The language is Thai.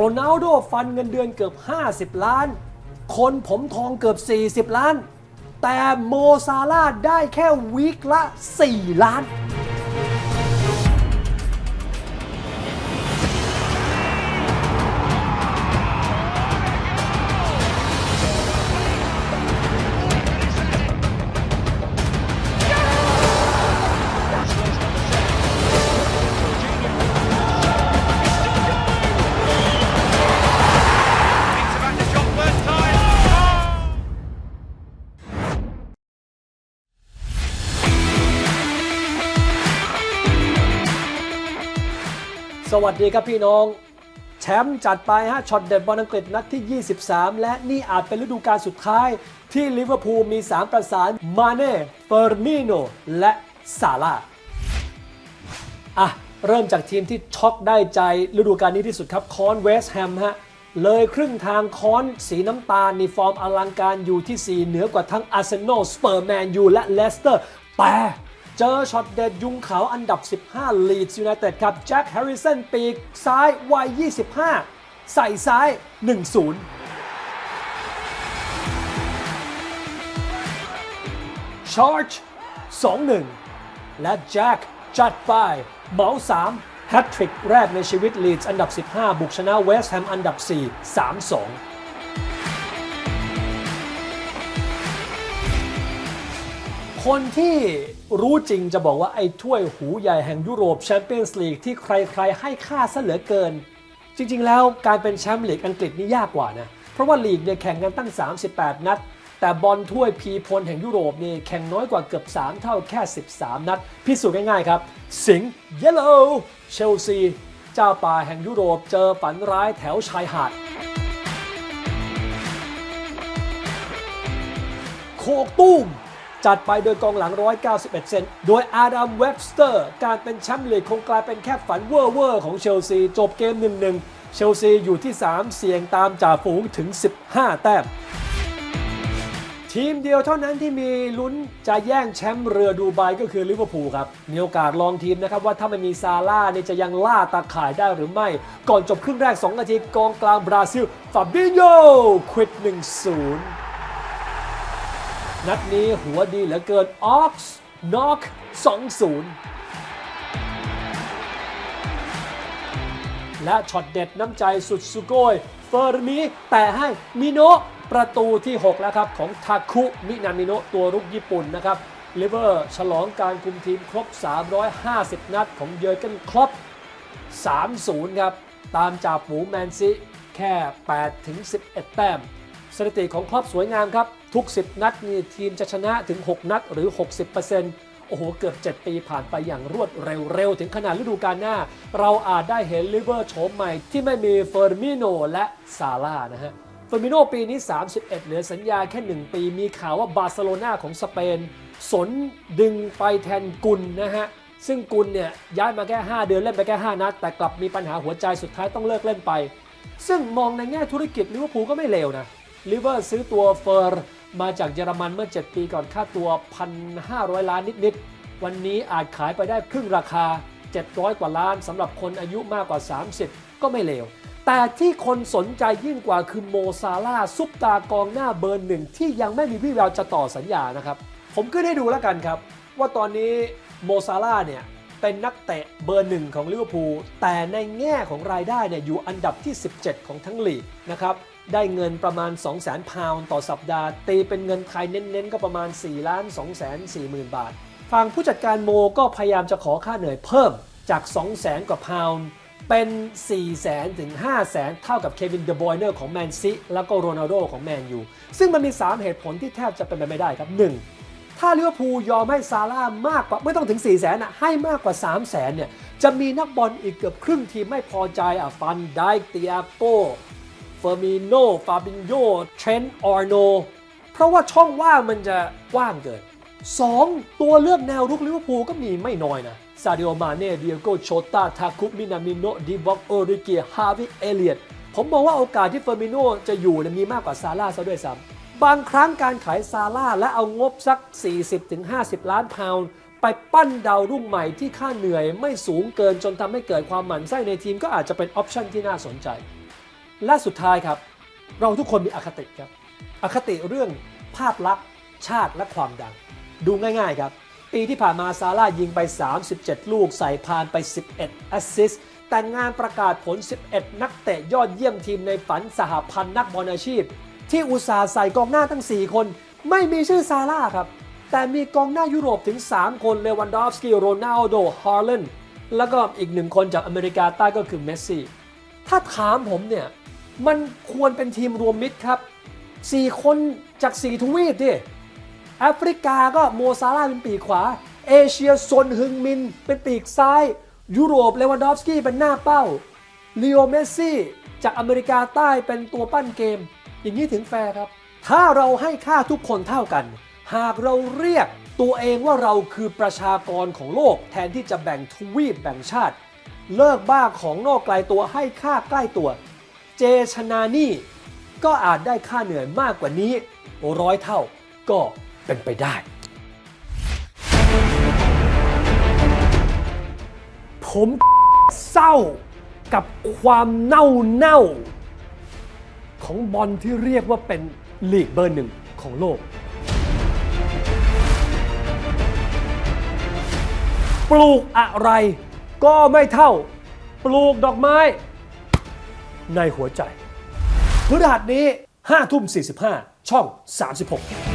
โรนัลโดฟันเงินเดือนเกือบ 50 ล้าน คนผมทองเกือบ 40 ล้าน แต่โมซาลาได้แค่วีคละ 4 ล้าน สวัสดีครับพี่น้อง แชมป์จัดไปฮะช็อตเด็ดบอลอังกฤษนัดที่ 23 และนี่อาจเป็นฤดูกาลสุดท้ายที่ลิเวอร์พูลมี 3 ประสานมาเน่เฟอร์มิโนและซาร่าอะ เริ่มจากทีมที่ช็อกได้ใจฤดูกาลนี้ที่สุดครับ คอนเวสแฮมฮะเลยครึ่งทางคอนสีน้ำตาลในฟอร์มอลังการอยู่ที่ 4 เหนือกว่าทั้งอาร์เซนอลสเปอร์แมนยูและเลสเตอร์แต่ เจอช็อตเด็ดยุงเขาอันดับ 15 ลีดส์ยูไนเต็ดครับแจ็คแฮร์ริสันปีกซ้ายวัย 25 ใส่ซ้าย 1-0ชาร์จ2-1 และแจ็คจัดไปเหมา3แฮตทริกแรกในชีวิตลีดส์อันดับ 15 บุกชนะเวสต์แฮมอันดับ 4 3-2 คนที่ รู้จริงจะบอกว่าไอ้ถ้วยหูใหญ่แห่งยุโรปแชมเปี้ยนส์ลีกที่ใครๆให้ค่าซะเหลือเกิน จริงๆ แล้วการเป็นแชมป์ลีกอังกฤษนี่ยากกว่านะ เพราะว่าลีกเนี่ยแข่งกันตั้ง 38 นัด แต่บอลถ้วยพีพลแห่งยุโรปนี่แข่งน้อยกว่าเกือบ 3 เท่าแค่ 13 นัด พิสูจน์ง่ายๆครับ สิงห์เยลโลเชลซีเจ้าป่าแห่งยุโรปเจอฝันร้ายแถวชายหาดโคกตุ้ม จัดไปโดยกองหลัง 191 เซน โดยอาดัมเว็บสเตอร์ การเป็นแชมป์ลีกคงกลายเป็นแค่ฝันเว่อร์ของเชลซี จบเกม 1-1 เชลซีอยู่ที่ 3 เสี่ยงตามจ่าฝูงถึง 15 แต้ม ทีมเดียวเท่านั้นที่มีลุ้นจะแย่งแชมป์เรือดูไบก็คือลิเวอร์พูลครับ มีโอกาสลองทีมนะครับว่าถ้าไม่มีซาร่าเนี่ยจะยังล่าตาข่ายได้หรือไม่ ก่อนจบครึ่งแรก 2 นาทีกองกลางบราซิลฟาบิโยควิด1-0 นัดนี้หัวดีเหลือเกินออกส์น็อก2-0 และช็อตเด็ดน้ำใจสุดสุโกยเฟอร์มิแต่ให้มิโนะประตูที่ 6 แล้วครับของทาคุมินามิโนะตัวรุกญี่ปุ่นนะครับลิเวอร์ฉลองการคุมทีมครบ 350 นัดของเยอร์เกนคล็อป3-0 ครับ ตามจ่าฝูแมนซีแค่ 8 ถึง 11 แต้ม สถิติของครอปสวยงามครับ ทุก 10 นัดนี่ทีมจะชนะถึง 6 นัดหรือ 60%โอ้โห เกือบ 7 ปีผ่านไปอย่างรวดเร็วเร็วถึงขนาดฤดูกาลหน้า เราอาจได้เห็นลิเวอร์โฉมใหม่ที่ไม่มีเฟอร์มิโนและซาร่านะฮะเฟอร์มิโนปีนี้ 31 เหลือสัญญาแค่ 1 ปีมีข่าวว่าบาร์เซโลนาของสเปน สนดึงไปแทนกุลนะฮะ ซึ่งกุลเนี่ยย้ายมาแค่ 5 เดือนเล่นไปแค่ 5 นัด แต่กลับมีปัญหาหัวใจสุดท้ายต้องเลิกเล่นไป ซึ่งมองในแง่ธุรกิจลิเวอร์พูลก็ไม่เลวนะ ลิเวอร์ซื้อตัวเฟอร์มาจากเยอรมันเมื่อ 7 ปีก่อนค่าตัว 1,500 ล้านนิดๆ วันนี้อาจขายไปได้ครึ่งราคา 700 กว่าล้านสำหรับคนอายุมากกว่า 30 ก็ไม่เลว แต่ที่คนสนใจยิ่งกว่าคือโมซาร่าซุปตากองหน้าเบอร์หนึ่งที่ยังไม่มีวี่แววจะต่อสัญญานะครับ ผมขึ้นให้ดูแล้วกันครับ ว่าตอนนี้โมซาร่าเนี่ย เป็นนักเตะเบอร์หนึ่งของลิเวอร์พูลแต่ในแง่ของรายได้เนี่ยอยู่อันดับที่ 17 ของทั้งลีกนะครับได้เงินประมาณ 200,000 พาวน์ต่อสัปดาห์ ตีเป็นเงินไทยเน้นๆ ก็ประมาณ 4 ล้าน 2 4 0 0 0 บาท ฝั่งผู้จัดการโมก็พยายามจะขอค่าเหนื่อยเพิ่มจาก 200,000 กว่าพาวน์เป็น400,000ถึง5 0 0 0 0 เท่ากับเควินเดอะบอยเนอร์ของแมนซีแล้วก็โรนัลโดของแมนยูซึ่งมันมี 3 เหตุผลที่แทบจะเป็นไปไม่ได้ครับ 1. ถ้าลิเวอร์พูลยอมให้ซาร่ามากกว่าไม่ต้องถึง4 0 0แสนอะให้มากกว่า 3 0 0แสนเนี่ยจะมีนักบอลอีกเกือบครึ่งทีมไม่พอใจอะฟันไดเตียโกเฟอร์มิโนฟาบินโยเทรนต์ออร์โนเพราะว่าช่องว่างมันจะกว้างเกิน 2. ตัวเลือกแนวรุกลิเวอร์พูลก็มีไม่น้อยนะซาดิโอมาเน่เดียโกโชตาทาคุมินามิโนดิวอกโอริเกียฮาวิเอเลียตผมมองว่าโอกาสที่เฟอร์มิโนจะอยู่มีมากกว่าซาร่าซะด้วยซ้ำ บางครั้งการขายซาร่าและเอางบสัก 40-50 ล้านพาวน์ไปปั้นดาวรุ่งใหม่ที่ค่าเหนื่อยไม่สูงเกินจนทำให้เกิดความหมั่นไส้ในทีมก็อาจจะเป็นออปชันที่น่าสนใจ และสุดท้ายครับ เราทุกคนมีอคติครับ อคติเรื่องภาพลักษณ์ชาติและความดัง ดูง่ายๆครับ ปีที่ผ่านมาซาร่ายิงไป 37 ลูกใส่พานไป 11 แอสซิสต์แต่งานประกาศผล 11 นักเตะยอดเยี่ยมทีมในฝันสหพันธ์นักบอลอาชีพ ที่อุตสาห์ใส่กองหน้าทั้ง 4 คน ไม่มีชื่อซาร่าครับ แต่มีกองหน้ายุโรปถึง 3 คนเลวันดอฟสกี้โรนัลโดฮาร์เลนแล้วก็อีกหนึ่งคนจากอเมริกาใต้ก็คือเมสซี่ถ้าถามผมเนี่ย มันควรเป็นทีมรวมมิตรครับ 4 คนจาก 4 ทวีปดิแอฟริกาก็โมซาร่าเป็นปีกขวา เอเชียซนฮึงมินเป็นปีกซ้าย ยุโรปเลวันดอฟสกี้เป็นหน้าเป้าลีโอเมสซี่จากอเมริกาใต้เป็นตัวปั้นเกม อย่างนี้ถึงแฟร์ครับ ถ้าเราให้ค่าทุกคนเท่ากัน หากเราเรียกตัวเองว่าเราคือประชากรของโลก แทนที่จะแบ่งทวีปแบ่งชาติ เลิกบ้าของนอกไกลตัวให้ค่าใกล้ตัว เจชนานี่ก็อาจได้ค่าเหนื่อยมากกว่านี้ร้อยเท่าก็เป็นไปได้ผมเศร้ากับความเน่าเน่า ของบอลที่เรียกว่าเป็นลีกเบอร์หนึ่งของโลก ปลูกอะไรก็ไม่เท่า ปลูกดอกไม้ ในหัวใจพฤหัสนี้5ทุ่ม45 ช่อง 36